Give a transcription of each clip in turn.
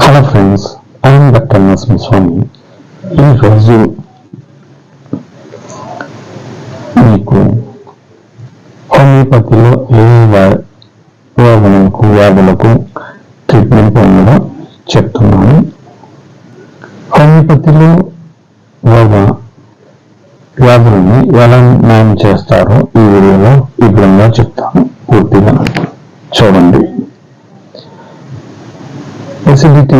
Hello friends I'm doctor Narasimha Swamy ఈరోజు మీకు హోమియోపతిలో ఏ వ్యా- వ్యాధులకు ట్రీట్మెంట్ పొందడం చెప్తున్నాను. హోమియోపతిలో రోగ వ్యాధులను ఎలా నయం చేస్తారో ఈ వీడియోలో వివరంగా చెప్తాను. పూర్తిగా చూడండి. ఎసిడిటీ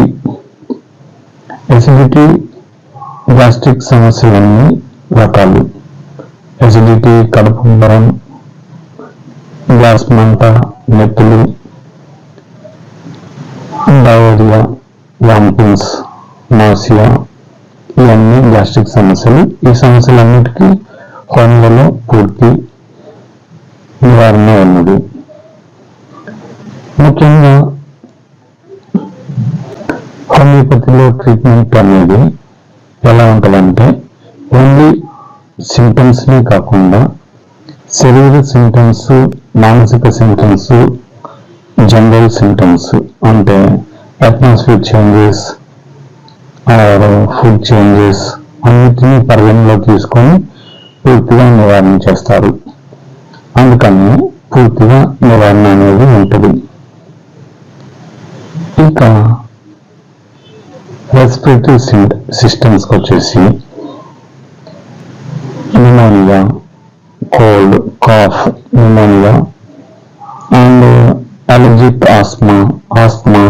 ఎసిడిటీ గ్యాస్ట్రిక్ సమస్యలన్నీ రకాలు. ఎసిడిటీ కడుపు బరం గ్యాస్ మంట నొప్పులు డయోరియా వామిటింగ్స్ నాసియా ఇవన్నీ గ్యాస్ట్రిక్ సమస్యలు. ఈ సమస్యలన్నిటికీ హోమియోలో పూర్తి నివారణ ఉన్నది. ముఖ్యంగా హోమియోపతిలో ట్రీట్మెంట్ అనేది ఎలా ఉంటుందంటే ఓన్లీ సింటమ్స్ని కాకుండా శరీర సింటమ్స్ మానసిక సింటమ్స్ జనరల్ సింటమ్స్ అంటే అట్మాస్ఫియర్ చేంజెస్ ఫుడ్ చేంజెస్ అన్నిటినీ పరిగణలో తీసుకొని పూర్తిగా నివారణ చేస్తారు. అందుకని పూర్తిగా నివారణ అనేది ఉంటుంది. ఇంకా రెస్పిరేటరీ సిస్టమ్స్ వచ్చేసి pneumonia cold cough pneumonia and allergic asthma asthma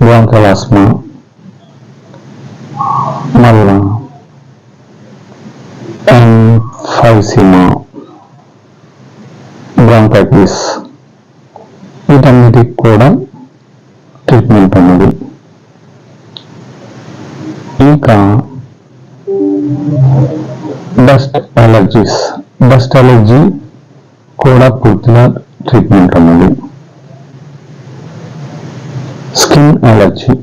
bronchial asthma మళ్ళా ఫైసిమా బ్రాంకైటిస్ వీటన్నిటికి కూడా ట్రీట్మెంట్ ఉన్నది ఇంకా డస్ట్ అలర్జీస్ డస్ట్ అలర్జీ కూడా పూర్తిగా ట్రీట్మెంట్ ఉన్నది స్కిన్ అలర్జీ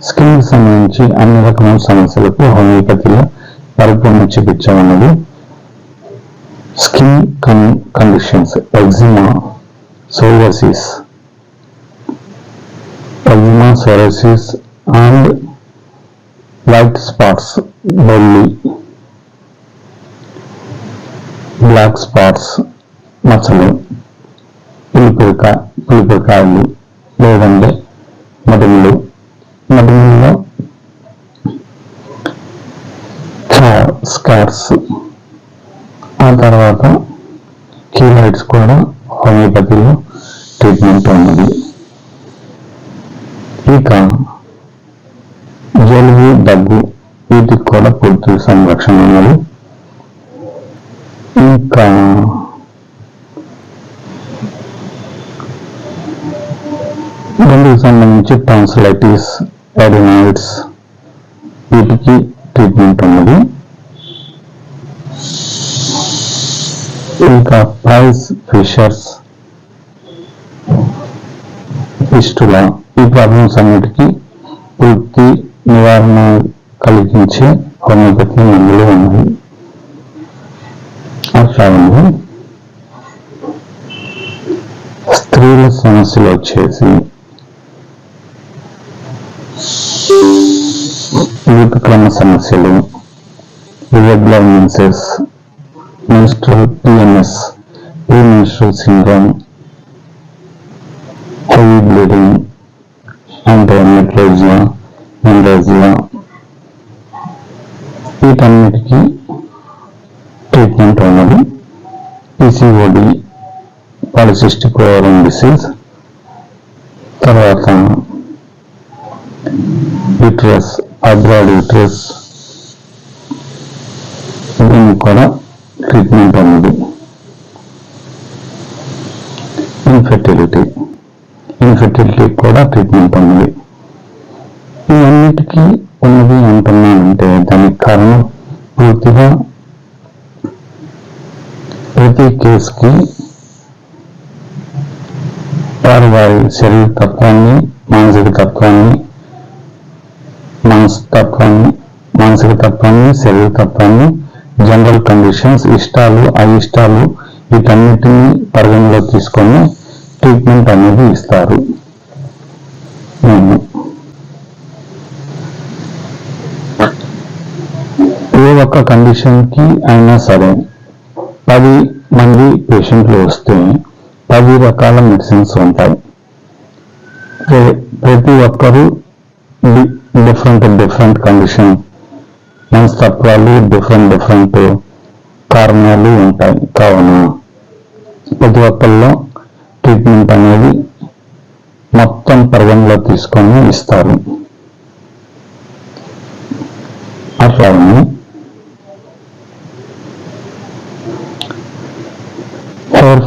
స్కిన్ సంబంధించి అన్ని రకమైన సమస్యలకు హోమియోపతిలో పరిపూర్ణ చికిత్స ఉన్నది స్కిన్ కన్ conditions eczema psoriasis eczema psoriasis and white spots Bolli black spots మచ్చలు. పులిపిరిక పులిపిరికాయలు లేదంటే మడిములు మడిముల్లో స్కార్స్. ఆ తర్వాత కీలైట్స్ కూడా హోమియోపతిలో ట్రీట్మెంట్ ఉన్నది. ఇక దగ్గు వీటికి కూడా పూర్తి సంరక్షణ ఉన్నది. ఇంకా గొంతుకు సంబంధించి టాన్సలైటిస్ ఎడినాయిడ్స్ వీటికి ట్రీట్మెంట్ ఉన్నది. ఇంకా ప్రైస్ ఫిషర్స్ ఫిస్టులా ఈ ప్రాబ్లమ్స్ అన్నిటికీ పూర్తి నివారణ కలిగించే హోమియోపతి మందులు ఉన్నాయి. అవసరంలో స్త్రీల సమస్యలు వచ్చేసి ఋతుక్రమ సమస్యలు irregular menses menstrual PMS pre menstrual syndrome heavy bleeding and endometriosis menorrhagia వీటన్నిటికీ ట్రీట్మెంట్ ఉన్నది. పిసిఓడి పాలిసిస్టిక్ ఓవరం డిసీజ్ తర్వాత యూట్రస్ అబ్రాడ్ యూట్రస్ దీనికి కూడా ట్రీట్మెంట్ ఉన్నది. ఇన్ఫెర్టిలిటీ ఇన్ఫెర్టిలిటీ కూడా ట్రీట్మెంట్ ఉన్నది. ఇవన్నిటికీ ఉన్నది అంటున్నానంటే దానికి కారణం పూర్తిగా ప్రతి కేసుకి వారి వారి శరీర తత్వాన్ని మానసిక తత్వాన్ని మనసు తత్వాన్ని మానసిక తత్వాన్ని శరీర తత్వాన్ని జనరల్ కండిషన్స్ ఇష్టాలు అయిష్టాలు వీటన్నిటిని పరిగణలో తీసుకొని ట్రీట్మెంట్ అనేది ఇస్తారు. ఒక్క కండిషన్కి అయినా సరే పది మంది పేషెంట్లు వస్తే పది రకాల మెడిసిన్స్ ఉంటాయి. ప్రతి ఒక్కరూ డిఫరెంట్ డిఫరెంట్ కండిషన్. మనస్తత్వాలు డిఫరెంట్ డిఫరెంట్ కారణాలు ఉంటాయి. కావున ప్రతి ఒక్కరిలో ట్రీట్మెంట్ అనేది మొత్తం పరిగణలో తీసుకొని ఇస్తారు.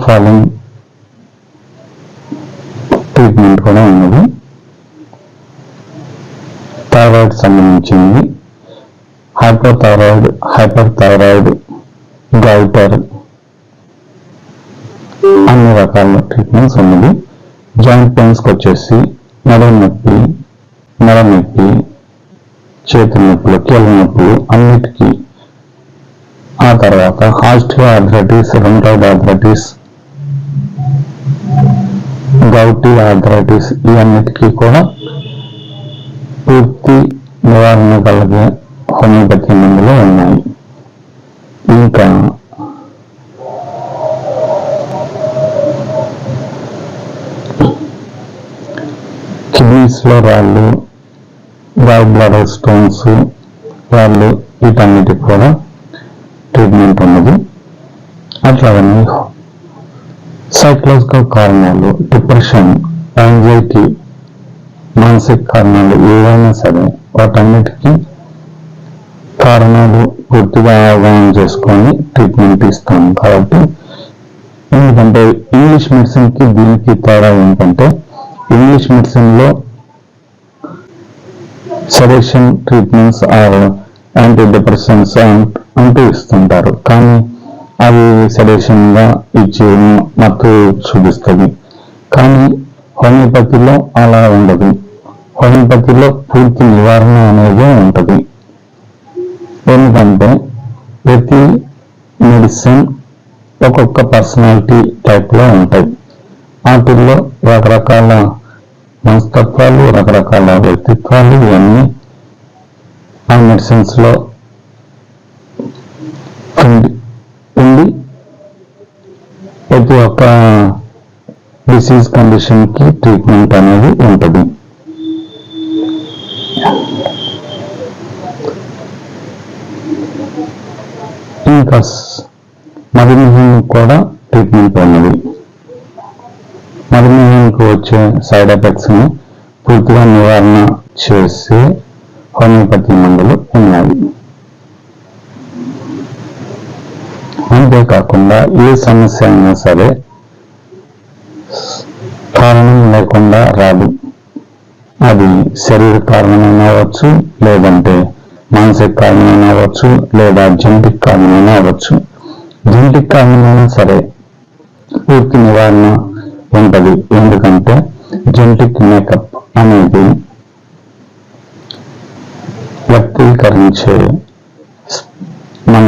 కాలం ట్రీట్మెంట్ కూడా ఉన్నది. థైరాయిడ్ సంబంధించింది. Hyper thyroid hyper thyroid goitre అన్ని రకాల ట్రీట్మెంట్స్ ఉన్నది. జాయింట్ పెయిన్స్కి వచ్చేసి నడుము నొప్పి మెడ నొప్పి చేతుల నొప్పులు కీళ్ళ నొప్పులు అన్నిటికీ. ఆ తర్వాత osteo arthritis rheumatoid arthritis gouty arthritis ఇవన్నిటికీ కూడా పూర్తి నివారణ కలిగే హోమియోపతి మందులు ఉన్నాయి. ఇంకా కిడ్నీస్లో రాళ్ళు గాల్ స్టోన్స్ రాళ్ళు వీటన్నిటికి కూడా ట్రీట్మెంట్ ఉన్నది. అట్లాగని సైకలాజికల్ కారణాలు డిప్రెషన్ యాంగ్జైటీ మానసిక కారణాలు ఏవైనా సరే వాటన్నిటికీ కారణాలు పూర్తిగా అవగాహన చేసుకొని ట్రీట్మెంట్ ఇస్తాం. కాబట్టి ఎందుకంటే ఇంగ్లీష్ మెడిసిన్కి దీనికి తేడా ఏంటంటే ఇంగ్లీష్ మెడిసిన్లో suggestion treatments or anti depressions అంటూ ఇస్తుంటారు. కానీ అవి సెడేషన్గా ఇచ్చి మత్తు చూపిస్తుంది. కానీ హోమియోపతిలో అలా ఉండదు. హోమియోపతిలో పూర్తి నివారణ అనేది ఉంటుంది. ఎందుకంటే ప్రతి మెడిసిన్ ఒక్కొక్క పర్సనాలిటీ టైప్లో ఉంటాయి. వాటిల్లో రకరకాల మనస్తత్వాలు రకరకాల వ్యక్తిత్వాలు ఇవన్నీ ఆ మెడిసిన్స్లో ఉంది ప్రతి ఒక్క డిసీజ్ కండిషన్కి ట్రీట్మెంట్ అనేది ఉంటుంది. ఇంకా మధుమేహం కూడా ట్రీట్మెంట్ ఉన్నది. మధుమేహానికి వచ్చే సైడ్ ఎఫెక్ట్స్ని పూర్తిగా నివారణ చేసే హోమియోపతి మందులు ఉన్నాయి. అంతేకాకుండా ఏ సమస్య అయినా సరే కారణం లేకుండా రాదు. అది శరీర కారణమైన అవ్వచ్చు లేదంటే మానసిక కారణమైన అవ్వచ్చు లేదా జెంటిక్ కారణమైన అవ్వచ్చు. జెంటిక్ కారణమైనా సరే పూర్తి నివారణ ఉంటది. ఎందుకంటే జెంటిక్ మేకప్ అనేది వ్యక్తీకరించే మన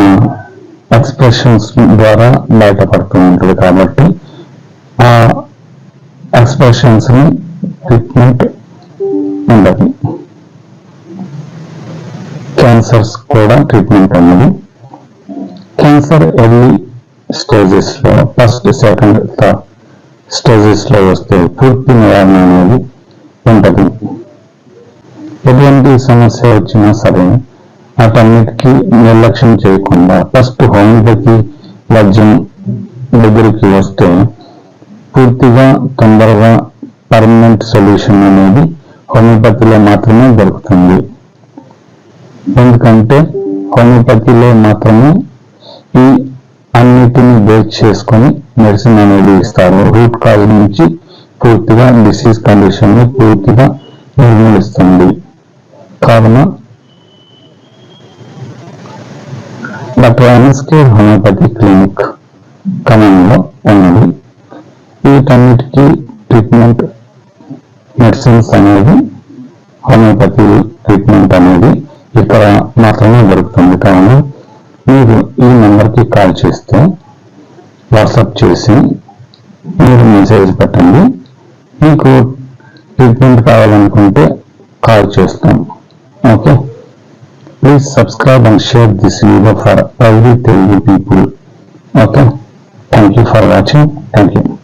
ఎక్స్ప్రెషన్స్ ద్వారా బయటపడుతూ ఉంటుంది కాబట్టి ఆ ఎక్స్ప్రెషన్స్ని ట్రీట్మెంట్ ఉండదు. క్యాన్సర్స్ కూడా ట్రీట్మెంట్ ఉండదు. క్యాన్సర్ ఎర్లీ స్టేజెస్లో ఫస్ట్ సెకండ్ థర్డ్ స్టేజెస్లో వస్తే పూర్తి నివారణ అనేది ఉంటుంది. ఎటువంటి సమస్య వచ్చినా సరే వాటన్నిటికీ నిర్లక్ష్యం చేయకుండా ఫస్ట్ హోమియోపతి వైద్యం దగ్గరికి వస్తే పూర్తిగా తొందరగా పర్మనెంట్ సొల్యూషన్ అనేది హోమియోపతిలో మాత్రమే దొరుకుతుంది. ఎందుకంటే హోమియోపతిలో మాత్రమే ఈ అన్నిటిని బేస్ చేసుకొని మెడిసిన్ అనేది ఇస్తారు. రూట్ కాజ్ నుంచి పూర్తిగా డిసీజ్ కండిషన్ని పూర్తిగా నిర్మూలిస్తుంది. కావున డాక్టర్ ఎన్ఎస్కే హోమియోపతి క్లినిక్ ఖమ్మంలో ఉన్నది వీటన్నిటికీ ట్రీట్మెంట్ మెడిసిన్స్ అనేది హోమియోపతి ట్రీట్మెంట్ అనేది ఇక్కడ మాత్రమే దొరుకుతుంది కావున మీరు ఈ నెంబర్కి కాల్ చేస్తే వాట్సాప్ చేసి మీరు మెసేజ్ పెట్టండి. మీకు ట్రీట్మెంట్ కావాలనుకుంటే కాల్ చేస్తాం okay? Please subscribe and share this video for every Telugu people. Okay. Thank you for watching. Thank you.